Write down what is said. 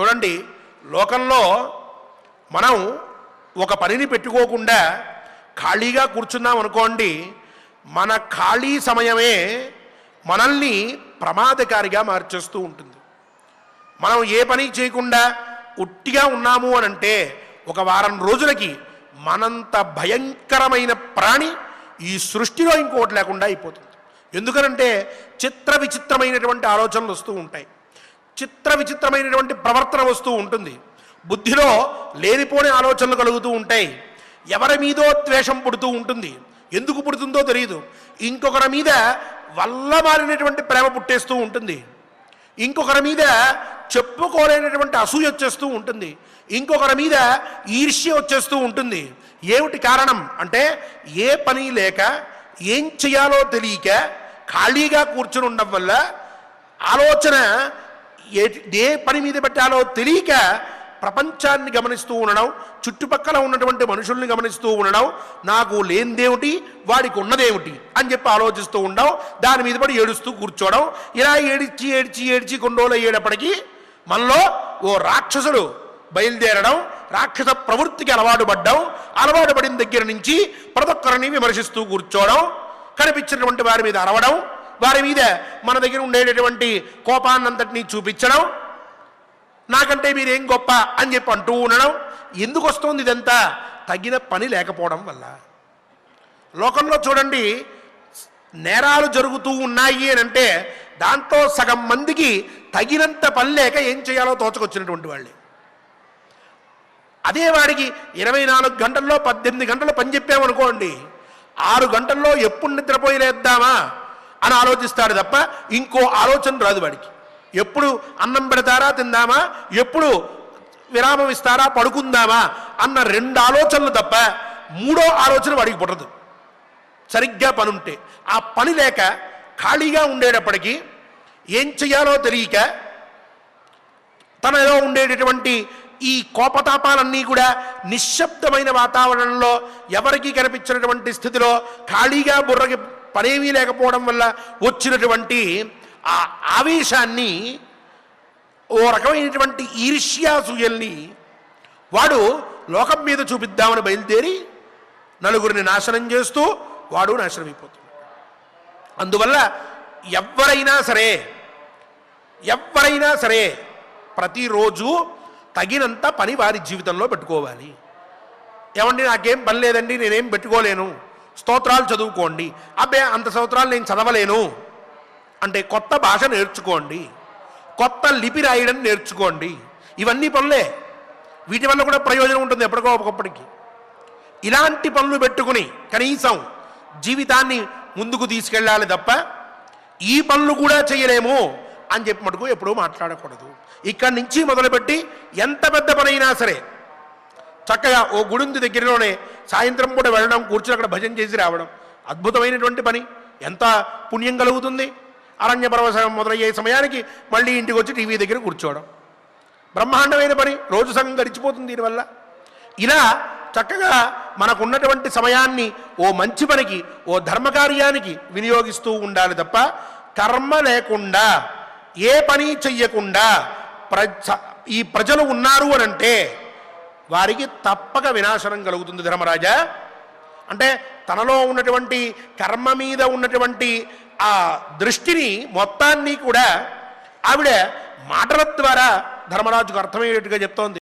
చూడండి లోకంలో మనం ఒక పనిని పెట్టుకోకుండా ఖాళీగా కూర్చున్నాం అనుకోండి మన ఖాళీ సమయమే మనల్ని ప్రమాదకారిగా మార్చేస్తూ ఉంటుంది. మనం ఏ పని చేయకుండా ఉట్టిగా ఉన్నాము అని అంటే ఒక వారం రోజులకి మనంత భయంకరమైన ప్రాణి ఈ సృష్టిలో ఇంకోటి లేకుండా అయిపోతుంది. ఎందుకనంటే చిత్ర విచిత్రమైనటువంటి ఆలోచనలు వస్తూ ఉంటాయి. చిత్ర విచిత్రమైనటువంటి ప్రవర్తన వస్తూ ఉంటుంది. బుద్ధిలో లేనిపోని ఆలోచనలు కలుగుతూ ఉంటాయి. ఎవరి మీదో ద్వేషం పుడుతూ ఉంటుంది. ఎందుకు పుడుతుందో తెలియదు ఇంకొకరి మీద వల్ల మారినటువంటి ప్రేమ పుట్టేస్తూ ఉంటుంది. ఇంకొకరి మీద చెప్పుకోలేనటువంటి అసూయ వచ్చేస్తూ ఉంటుంది. ఇంకొకరి మీద ఈర్ష్య వచ్చేస్తూ ఉంటుంది. ఏమిటి కారణం? అంటే ఏ పని లేక ఏం చేయాలో తెలియక ఖాళీగా కూర్చుని ఉండడం వల్ల ఆలోచన ఏ ఏ పని మీద పెట్టాలో తెలియక ప్రపంచాన్ని గమనిస్తూ ఉండడం చుట్టుపక్కల ఉన్నటువంటి మనుషుల్ని గమనిస్తూ ఉండడం నాకు లేనిదేమిటి వాడికి ఉన్నదేమిటి అని చెప్పి ఆలోచిస్తూ ఉండడం దాని మీద పడి ఏడుస్తూ కూర్చోవడం ఇలా ఏడిచి ఏడిచి ఏడిచి కొండోలు అయ్యేటప్పటికీ మనలో ఓ రాక్షసుడు బయలుదేరడం రాక్షస ప్రవృత్తికి అలవాటు పడ్డం అలవాటు పడిన దగ్గర నుంచి ప్రతి ఒక్కరిని విమర్శిస్తూ కూర్చోవడం కనిపించినటువంటి వారి మీద అరవడం వారి మీద మన దగ్గర ఉండేటటువంటి కోపాన్నంతటినీ చూపించడం నాకంటే మీరేం గొప్ప అని చెప్పి అంటూ ఉండడం ఎందుకు వస్తుంది ఇదంతా? తగిన పని లేకపోవడం వల్ల. లోకంలో చూడండి నేరాలు జరుగుతూ ఉన్నాయి అని అంటే దాంతో సగం మందికి తగినంత పని లేక ఏం చేయాలో తోచకొచ్చినటువంటి వాళ్ళే. అదే వాడికి ఇరవై నాలుగు గంటల్లో పద్దెనిమిది గంటలు పని చెప్పామనుకోండి ఆరు గంటల్లో ఎప్పుడు నిద్రపోయి లేద్దామా? అని ఆలోచిస్తాడు తప్ప ఇంకో ఆలోచన రాదు వాడికి. ఎప్పుడు అన్నం పెడతారా తిందామా? ఎప్పుడు విరామం ఇస్తారా పడుకుందామా? అన్న రెండు ఆలోచనలు తప్ప మూడో ఆలోచన వాడికి పుట్టదు సరిగ్గా పని ఉంటే ఆ పని లేక ఖాళీగా ఉండేటప్పటికీ ఏం చేయాలో తెలియక తనలో ఉండేటటువంటి ఈ కోపతాపాలన్నీ కూడా నిశ్శబ్దమైన వాతావరణంలో ఎవరికీ కనిపించినటువంటి స్థితిలో ఖాళీగా బుర్రకి పనేమీ లేకపోవడం వల్ల వచ్చినటువంటి ఆ ఆవేశాన్ని ఓ రకమైనటువంటి ఈర్ష్యాసూయల్ని వాడు లోకం మీద చూపిద్దామని బయలుదేరి నలుగురిని నాశనం చేస్తూ వాడు నాశనం అయిపోతున్నాడు అందువల్ల ఎవరైనా సరే ఎవరైనా సరే ప్రతిరోజు తగినంత పని వారి జీవితంలో పెట్టుకోవాలి. ఏమండి నాకేం పని లేదండి నేనేం పెట్టుకోలేను. స్తోత్రాలు చదువుకోండి. అబ్బే అంత స్తోత్రాలు నేను చదవలేను. అంటే కొత్త భాష నేర్చుకోండి. కొత్త లిపి రాయడం నేర్చుకోండి. ఇవన్నీ పనులే. వీటి వల్ల కూడా ప్రయోజనం ఉంటుంది ఎప్పటికో ఒకప్పటికి. ఇలాంటి పనులు పెట్టుకుని కనీసం జీవితాన్ని ముందుకు తీసుకెళ్ళాలి తప్ప ఈ పనులు కూడా చేయలేము అని చెప్పి మటుకు ఎప్పుడూ మాట్లాడకూడదు. ఇక్కడి నుంచి మొదలుపెట్టి ఎంత పెద్ద పనైనా సరే చక్కగా ఓ గుడుంది దగ్గరలోనే సాయంత్రం కూడా వెళ్ళడం కూర్చుని అక్కడ భజన చేసి రావడం. అద్భుతమైనటువంటి పని. ఎంత పుణ్యం కలుగుతుంది. అరణ్య పర్వసం మొదలయ్యే సమయానికి మళ్ళీ ఇంటికి వచ్చి టీవీ దగ్గర కూర్చోవడం. బ్రహ్మాండమైన పని. రోజు సగం గడిచిపోతుంది దీనివల్ల. ఇలా చక్కగా మనకున్నటువంటి సమయాన్ని ఓ మంచి పనికి ఓ ధర్మకార్యానికి వినియోగిస్తూ ఉండాలి తప్ప కర్మ లేకుండా ఏ పని చెయ్యకుండా ప్ర ఈ ప్రజలు ఉన్నారు అని అంటే వారికి తప్పక వినాశనం కలుగుతుంది ధర్మరాజా. అంటే తనలో ఉన్నటువంటి కర్మ మీద ఉన్నటువంటి ఆ దృష్టిని మొత్తాన్ని కూడా ఆవిడ మాటల ద్వారా ధర్మరాజుకు అర్థమయ్యేట్టుగా చెప్తోంది.